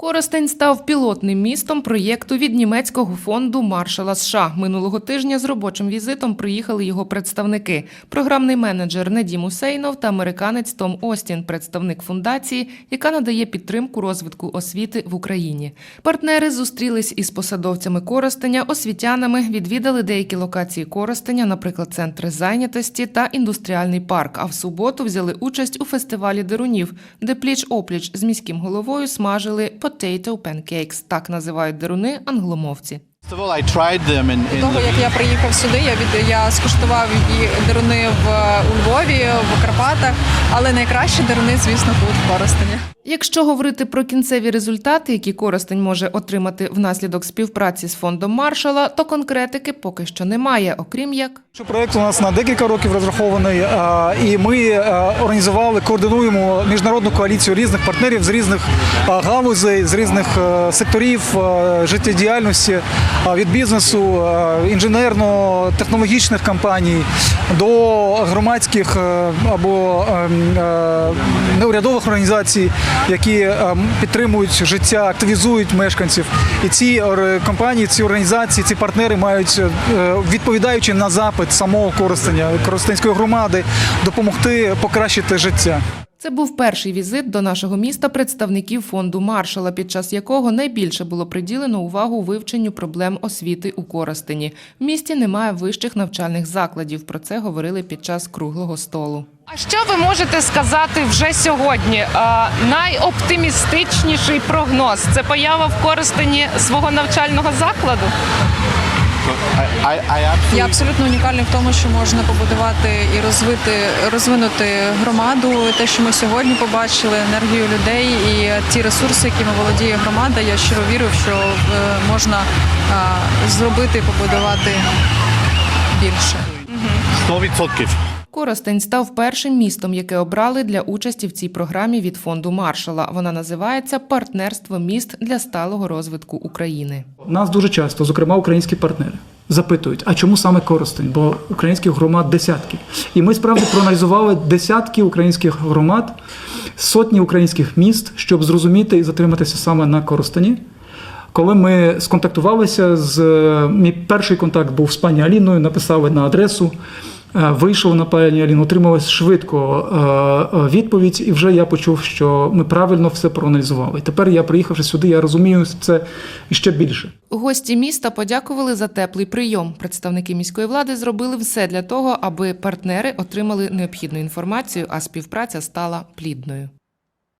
Коростень став пілотним містом проєкту від німецького фонду Маршала США. Минулого тижня з робочим візитом приїхали його представники: програмний менеджер Недім Усейнов та американець Том Остін, представник фундації, яка надає підтримку розвитку освіти в Україні. Партнери зустрілись із посадовцями Коростеня, освітянами, відвідали деякі локації Коростеня, наприклад, центри зайнятості та індустріальний парк. А в суботу взяли участь у фестивалі дерунів, де пліч опліч з міським головою смажили potato pancakes, так називають деруни англомовці. In Того, як я приїхав сюди, я від я скуштував і деруни в у Львові, в Карпатах, але найкраще деруни, звісно, тут в Коростені. Якщо говорити про кінцеві результати, які Коростень може отримати внаслідок співпраці з фондом Маршала, то конкретики поки що немає, окрім як Що Проект у нас на декілька років розрахований, і ми організували, координуємо міжнародну коаліцію різних партнерів з різних галузей, з різних секторів життєдіяльності від бізнесу, інженерно-технологічних компаній до громадських або а, м, а, неурядових організацій, які підтримують життя, активізують мешканців. І ці компанії, ці організації, ці партнери мають, е, відповідаючи на запит самого Коростеня, Коростенської громади, допомогти покращити життя. Це був перший візит до нашого міста представників фонду Маршала, під час якого найбільше було приділено увагу вивченню проблем освіти у Коростені. В місті немає вищих навчальних закладів. Про це говорили під час круглого столу. А що ви можете сказати вже сьогодні? Е, найоптимістичніший прогноз це поява в Коростені свого навчального закладу. I, I, I absolutely Я абсолютно унікальний в тому, що можна побудувати і розвити, розвинути громаду. Те, що ми сьогодні побачили, енергію людей і ті ресурси, якими володіє громада. Я щиро вірю, що е, можна зробити і побудувати більше. 100%. Коростень став першим містом, яке обрали для участі в цій програмі від фонду Маршала. Вона називається Партнерство міст для сталого розвитку України. Нас дуже часто, зокрема українські партнери, запитують, а чому саме Коростень? Бо українських громад десятки. І ми справді проаналізували десятки українських громад, сотні українських міст, щоб зрозуміти і затриматися саме на Коростені. Коли ми сконтактувалися з мій перший контакт був з пані Аліною, написали на адресу. Е, Вийшов на Аліну, отрималась швидко е, е, відповідь, і вже я почув, що ми правильно все проаналізували. Тепер я, приїхавши сюди, я розумію це ще більше. Гості міста подякували за теплий прийом. Представники міської влади зробили все для того, аби партнери отримали необхідну інформацію, а співпраця стала плідною.